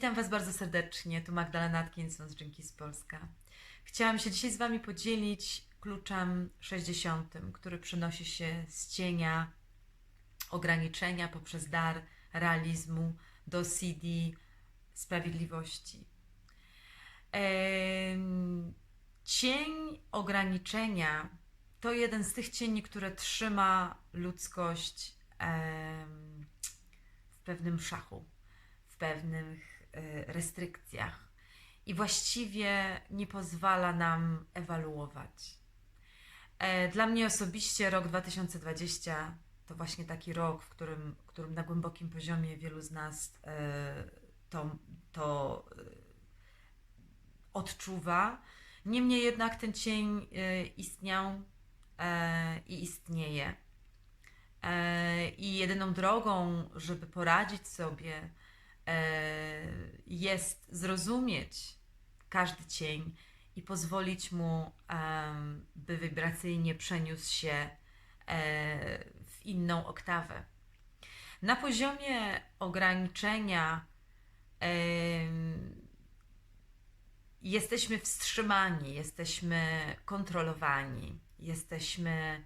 Witam Was bardzo serdecznie. Tu Magdalena Atkinson z Jenkins Polska. Chciałam się dzisiaj z Wami podzielić kluczem 60, który przynosi się z cienia ograniczenia poprzez dar realizmu do CD sprawiedliwości. Cień ograniczenia to jeden z tych cieni, które trzyma ludzkość w pewnym szachu, w pewnych restrykcjach i właściwie nie pozwala nam ewaluować. E, Dla mnie osobiście rok 2020 to właśnie taki rok, w którym, którym na głębokim poziomie wielu z nas e, to, to e, odczuwa. Niemniej jednak ten cień istniał i istnieje. I jedyną drogą, żeby poradzić sobie, jest zrozumieć każdy cień i pozwolić mu, by wibracyjnie przeniósł się e, w inną oktawę. Na poziomie ograniczenia jesteśmy wstrzymani, jesteśmy kontrolowani, jesteśmy.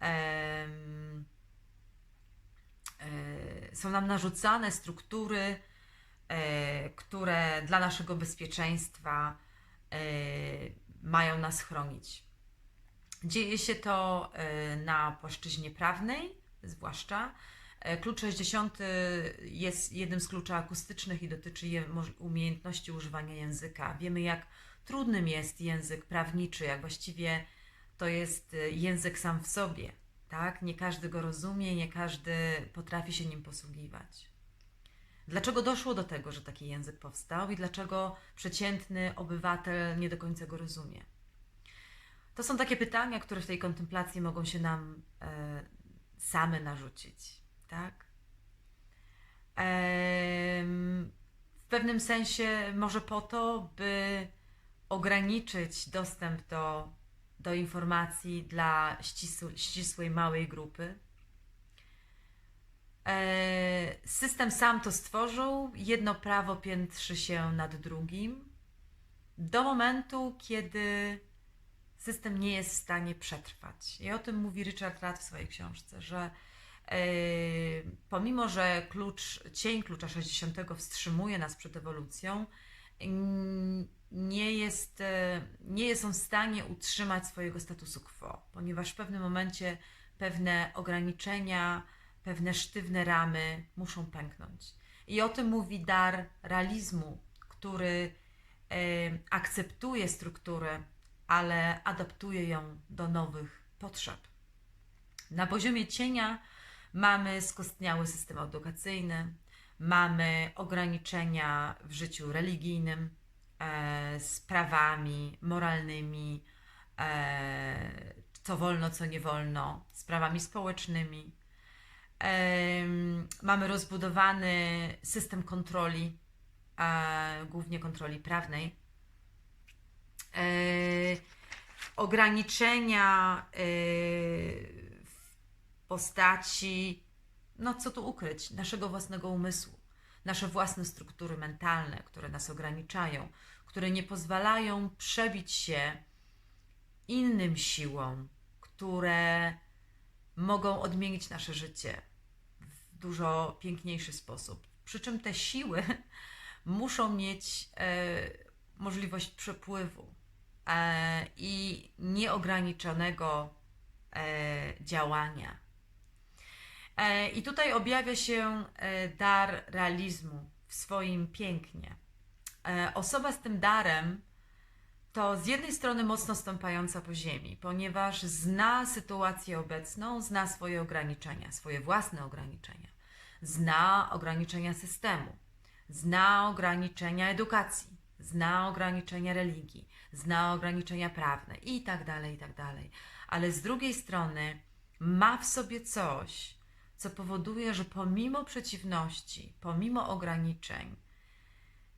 e, są nam narzucane struktury, e, które dla naszego bezpieczeństwa e, mają nas chronić. Dzieje się to e, na płaszczyźnie prawnej, zwłaszcza. E, Klucz 60 jest jednym z kluczy akustycznych i dotyczy umiejętności używania języka. Wiemy, jak trudnym jest język prawniczy, jak właściwie to jest e, język sam w sobie. Tak? Nie każdy go rozumie, nie każdy potrafi się nim posługiwać. Dlaczego doszło do tego, że taki język powstał i dlaczego przeciętny obywatel nie do końca go rozumie? To są takie pytania, które w tej kontemplacji mogą się nam e, same narzucić, tak? Em, w pewnym sensie może po to, by ograniczyć dostęp do, do informacji dla ścisł, ścisłej, małej grupy. E, System sam to stworzył, jedno prawo piętrzy się nad drugim, do momentu, kiedy system nie jest w stanie przetrwać. I o tym mówi Richard Rath w swojej książce, że e, pomimo, że klucz, cień klucza 60 wstrzymuje nas przed ewolucją, nie jest, e, nie jest on w stanie utrzymać swojego statusu quo, ponieważ w pewnym momencie pewne ograniczenia, pewne sztywne ramy muszą pęknąć. I o tym mówi dar realizmu, który e, akceptuje strukturę, ale adaptuje ją do nowych potrzeb. Na poziomie cienia mamy skostniały system edukacyjny, mamy ograniczenia w życiu religijnym e, z prawami moralnymi, e, co wolno, co nie wolno, z prawami społecznymi. Mamy rozbudowany system kontroli, głównie kontroli prawnej. E, ograniczenia e, w postaci, no co tu ukryć, naszego własnego umysłu, nasze własne struktury mentalne, które nas ograniczają, które nie pozwalają przebić się innym siłom, które mogą odmienić nasze życie dużo piękniejszy sposób. Przy czym te siły muszą mieć e, możliwość przepływu e, i nieograniczonego e, działania. I tutaj objawia się dar realizmu w swoim pięknie. Osoba z tym darem to z jednej strony mocno stąpająca po ziemi, ponieważ zna sytuację obecną, zna swoje ograniczenia, swoje własne ograniczenia, zna ograniczenia systemu, zna ograniczenia edukacji, zna ograniczenia religii, zna ograniczenia prawne i tak dalej, i tak dalej. Ale z drugiej strony ma w sobie coś, co powoduje, że pomimo przeciwności, pomimo ograniczeń,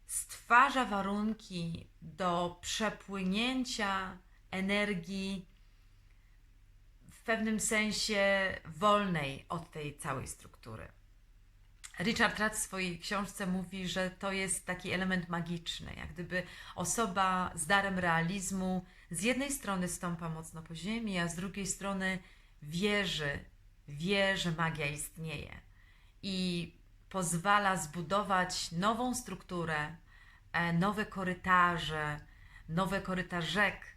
stwarza warunki do przepłynięcia energii w pewnym sensie wolnej od tej całej struktury. Richard Rath w swojej książce mówi, że to jest taki element magiczny, jak gdyby osoba z darem realizmu z jednej strony stąpa mocno po ziemi, a z drugiej strony wierzy, wie, że magia istnieje i pozwala zbudować nową strukturę, e, nowe korytarze, nowe korytarzek,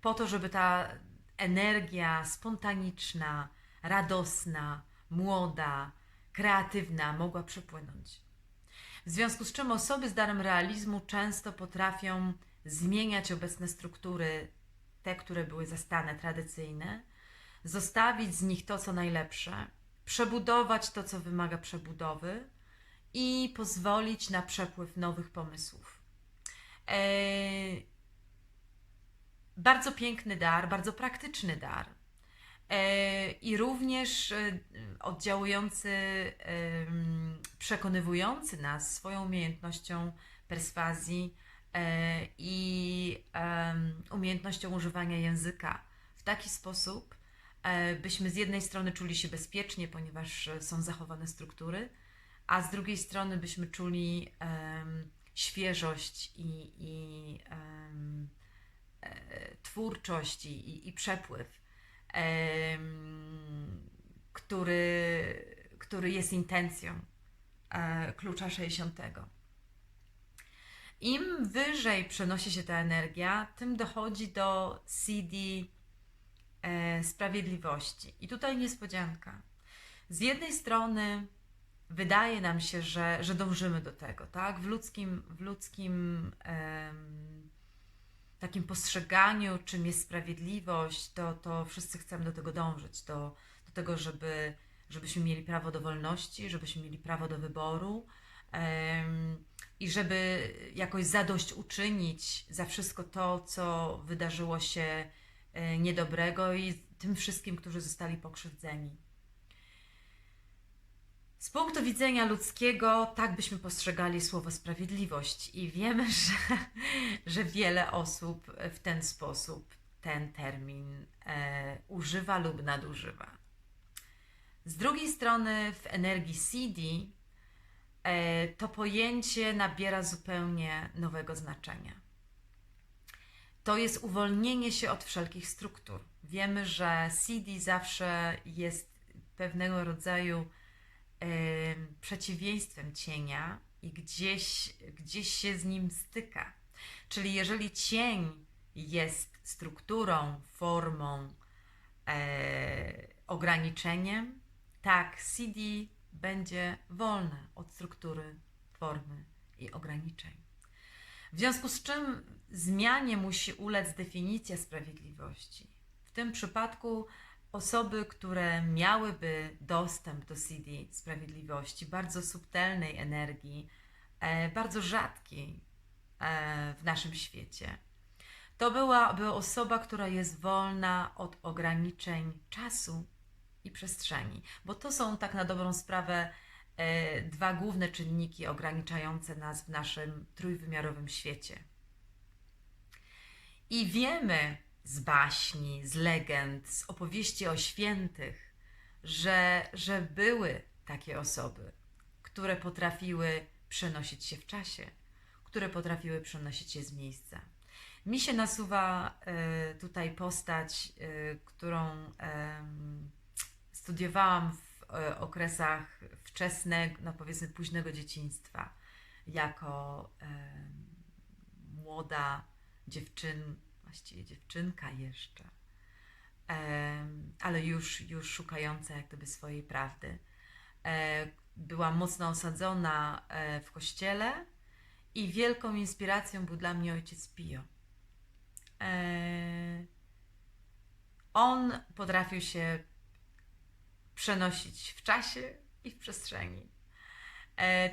po to, żeby ta energia spontaniczna, radosna, młoda, kreatywna mogła przepłynąć. W związku z czym osoby z darem realizmu często potrafią zmieniać obecne struktury, te, które były zastane, tradycyjne, zostawić z nich to, co najlepsze, przebudować to, co wymaga przebudowy i pozwolić na przepływ nowych pomysłów. Eee, bardzo piękny dar, bardzo praktyczny dar. E, I również e, oddziałujący, przekonywujący nas swoją umiejętnością perswazji e, i umiejętnością używania języka. W taki sposób, byśmy z jednej strony czuli się bezpiecznie, ponieważ są zachowane struktury, a z drugiej strony byśmy czuli świeżość i, i twórczość i, i, przepływ, który, który jest intencją e, klucza 60. Im wyżej przenosi się ta energia, tym dochodzi do CD e, sprawiedliwości. I tutaj niespodzianka. Z jednej strony wydaje nam się, że, że dążymy do tego, tak? W ludzkim, w ludzkim takim postrzeganiu, czym jest sprawiedliwość, to, to wszyscy chcemy do tego dążyć, do, do tego, żeby, żebyśmy mieli prawo do wolności, żebyśmy mieli prawo do wyboru em, i żeby jakoś zadośćuczynić za wszystko to, co wydarzyło się e, niedobrego i tym wszystkim, którzy zostali pokrzywdzeni. Z punktu widzenia ludzkiego, tak byśmy postrzegali słowo sprawiedliwość, i wiemy, że, że wiele osób w ten sposób ten termin e, używa lub nadużywa. Z drugiej strony, w energii CD e, to pojęcie nabiera zupełnie nowego znaczenia. To jest uwolnienie się od wszelkich struktur. Wiemy, że CD zawsze jest pewnego rodzaju przeciwieństwem cienia i gdzieś, gdzieś się z nim styka. Czyli jeżeli cień jest strukturą, formą, e, ograniczeniem, tak CD będzie wolne od struktury, formy i ograniczeń. W związku z czym zmianie musi ulec definicja sprawiedliwości. W tym przypadku osoby, które miałyby dostęp do CD sprawiedliwości, bardzo subtelnej energii, e, bardzo rzadkiej e, w naszym świecie, to byłaby osoba, która jest wolna od ograniczeń czasu i przestrzeni, bo to są tak na dobrą sprawę e, dwa główne czynniki ograniczające nas w naszym trójwymiarowym świecie. I wiemy z baśni, z legend, z opowieści o świętych, że, że były takie osoby, które potrafiły przenosić się w czasie, które potrafiły przenosić się z miejsca. Mi się nasuwa e, tutaj postać, e, którą studiowałam w e, okresach wczesnego, no powiedzmy późnego dzieciństwa, jako młoda dziewczyn, właściwie dziewczynka jeszcze, ale już, już szukająca jak gdyby swojej prawdy. E, była mocno osadzona e, w kościele i wielką inspiracją był dla mnie ojciec Pio. E, on potrafił się przenosić w czasie i w przestrzeni.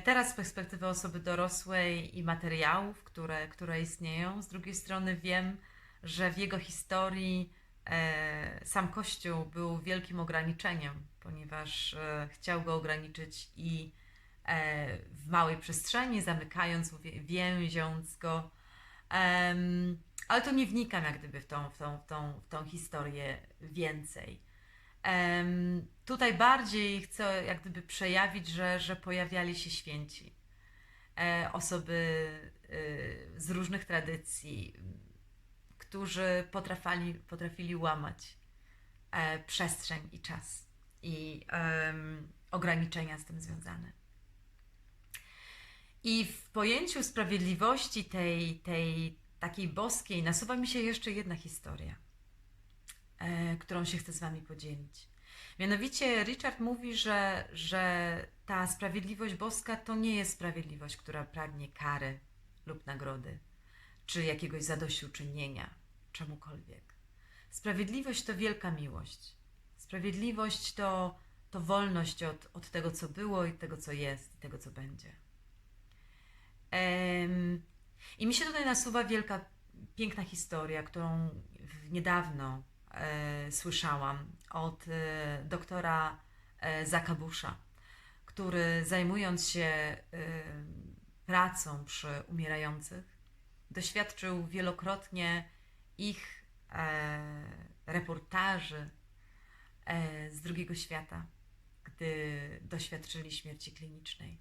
Teraz z perspektywy osoby dorosłej i materiałów, które, które istnieją, z drugiej strony wiem, że w jego historii e, sam Kościół był wielkim ograniczeniem, ponieważ e, chciał go ograniczyć i e, w małej przestrzeni, zamykając, więziąc go. Ale to nie wnikam jak gdyby w tą, w tą, w tą, w tą historię więcej. Tutaj bardziej chcę jak gdyby przejawić, że, że pojawiali się święci. Osoby y, z różnych tradycji, którzy potrafili, potrafili łamać e, przestrzeń i czas i em, ograniczenia z tym związane. I w pojęciu sprawiedliwości tej, tej takiej boskiej nasuwa mi się jeszcze jedna historia, e, którą się chcę z Wami podzielić. Mianowicie Richard mówi, że, że ta sprawiedliwość boska to nie jest sprawiedliwość, która pragnie kary lub nagrody, czy jakiegoś zadośćuczynienia czemukolwiek. Sprawiedliwość to wielka miłość. Sprawiedliwość to, to wolność od, od tego, co było i tego, co jest, i tego, co będzie. I mi się tutaj nasuwa wielka, piękna historia, którą niedawno e, słyszałam od e, doktora e, Zakabusza, który zajmując się e, pracą przy umierających, doświadczył wielokrotnie ich e, reportaży e, z drugiego świata, gdy doświadczyli śmierci klinicznej.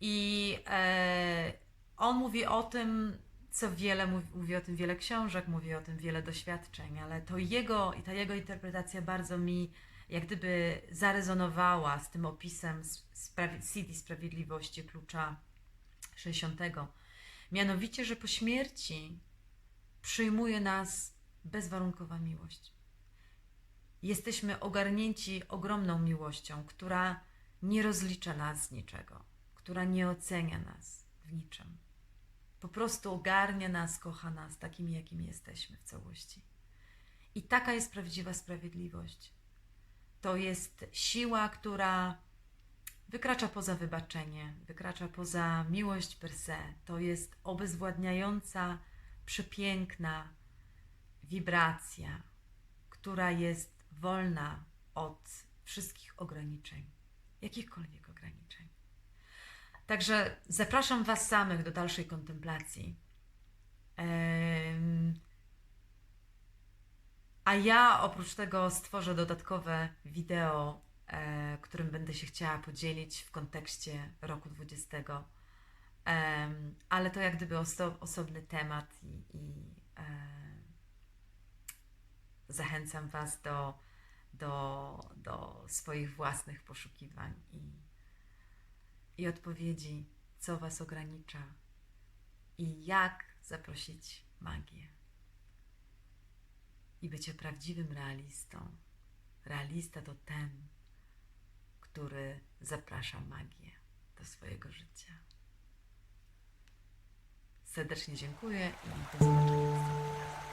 I e, on mówi o tym, co wiele, mówi, o tym wiele książek, mówi o tym wiele doświadczeń, ale to jego i ta jego interpretacja bardzo mi jak gdyby zarezonowała z tym opisem City Sprawiedliwości Klucza 60. Mianowicie, że po śmierci przyjmuje nas bezwarunkowa miłość. Jesteśmy ogarnięci ogromną miłością, która nie rozlicza nas z niczego, która nie ocenia nas w niczym. Po prostu ogarnia nas, kocha nas takimi, jakimi jesteśmy w całości. I taka jest prawdziwa sprawiedliwość. To jest siła, która wykracza poza wybaczenie, wykracza poza miłość per se. To jest obezwładniająca, przepiękna wibracja, która jest wolna od wszystkich ograniczeń, jakichkolwiek ograniczeń. Także zapraszam Was samych do dalszej kontemplacji. Em, A ja oprócz tego stworzę dodatkowe wideo, e, którym będę się chciała podzielić w kontekście roku 20. Ale to jak gdyby oso- osobny temat i, i e, zachęcam Was do, do, do swoich własnych poszukiwań i, i odpowiedzi, co Was ogranicza i jak zaprosić magię i bycie prawdziwym realistą. Realista to ten, który zaprasza magię do swojego życia. Serdecznie dziękuję i do zobaczenia.